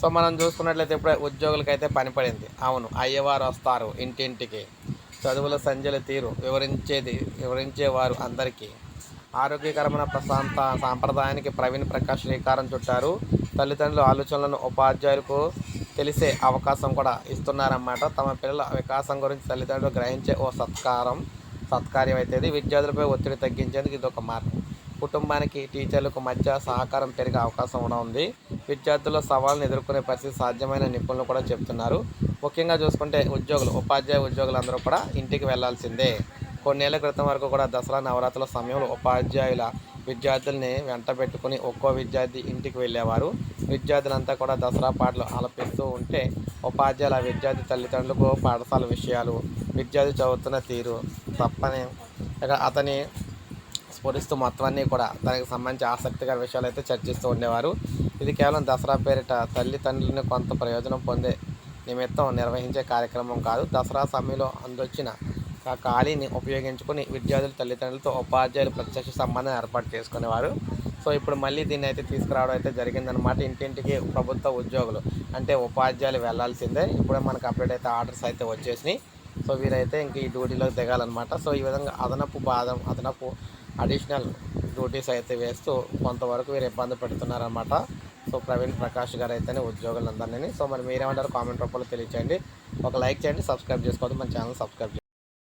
So మనం చూసుకున్నట్లయితే ఇప్పుడు ఉద్యోగులకైతే పని పడింది. అవును అయ్యవారు వస్తారు ఇంటింటికి. చదువుల సంజల తీరు వివరించేది వివరించేవారు అందరికీ. ఆరోగ్యకరమైన ప్రశాంత సాంప్రదాయానికి ప్రవీణ్ ప్రకాష్ శ్రీకారం చుట్టారు. తల్లిదండ్రుల ఆలోచనలను ఉపాధ్యాయులకు తెలిసే అవకాశం కూడా ఇస్తున్నారన్నమాట. తమ పిల్లల వికాసం గురించి తల్లిదండ్రులు గ్రహించే ఓ సత్కారం సత్కార్యం అయితే విద్యార్థులపై ఒత్తిడి తగ్గించేందుకు ఇది ఒక మార్గం. కుటుంబానికి టీచర్లకు మధ్య సహకారం పెరిగే అవకాశం కూడా ఉంది. విద్యార్థుల్లో సవాళ్ళను ఎదుర్కొనే పరిస్థితి సాధ్యమైన నిపుణులు కూడా చెప్తున్నారు. ముఖ్యంగా చూసుకుంటే ఉద్యోగులు ఉపాధ్యాయ ఉద్యోగులు అందరూ కూడా ఇంటికి వెళ్ళాల్సిందే. కొన్నేళ్ళ క్రితం వరకు కూడా దసరా నవరాత్రుల సమయంలో ఉపాధ్యాయుల విద్యార్థుల్ని వెంట పెట్టుకుని ఒక్కో విద్యార్థి ఇంటికి వెళ్ళేవారు. విద్యార్థులంతా కూడా దసరా పాటలు ఆలపిస్తూ ఉంటే ఉపాధ్యాయుల విద్యార్థి తల్లిదండ్రులకు పాఠశాల విషయాలు విద్యార్థి చదువుతున్న తీరు తప్పని. ఇక అతని స్ఫురిస్తూ మొత్తం అన్నీ కూడా దానికి సంబంధించి ఆసక్తికర విషయాలు అయితే చర్చిస్తూ ఉండేవారు. ఇది కేవలం దసరా పేరిట తల్లిదండ్రులని కొంత ప్రయోజనం పొందే నిమిత్తం నిర్వహించే కార్యక్రమం కాదు. దసరా సమయంలో అందొచ్చిన ఆ ఖాళీని ఉపయోగించుకుని విద్యార్థులు తల్లిదండ్రులతో ఉపాధ్యాయులు ప్రత్యక్ష సంబంధం ఏర్పాటు చేసుకునేవారు. సో ఇప్పుడు మళ్ళీ దీన్ని అయితే తీసుకురావడం అయితే జరిగిందనమాట ఇంటింటికి ప్రభుత్వ ఉద్యోగులు. అంటే ఉపాధ్యాయులు వెళ్ళాల్సిందే ఇప్పుడే మనకు అప్డేట్ అయితే ఆర్డర్స్ అయితే వచ్చేసినాయి. సో వీరైతే ఇంక ఈ డ్యూటీలోకి దిగాలన్నమాట. సో ఈ విధంగా అదనపు బాధం అదనపు అడిషనల్ డ్యూటీస్ అయితే వేస్తూ కొంతవరకు వీరు ఇబ్బంది పెడుతున్నారన్నమాట. సో ప్రవీణ్ ప్రకాష్ గారు అయితేనే ఉద్యోగులందరినీ. సో మరి మీరేమంటారు కామెంట్ రూపంలో తెలియచేయండి. ఒక లైక్ చేయండి సబ్స్క్రైబ్ చేసుకోవద్దు. మన ఛానల్ సబ్స్క్రైబ్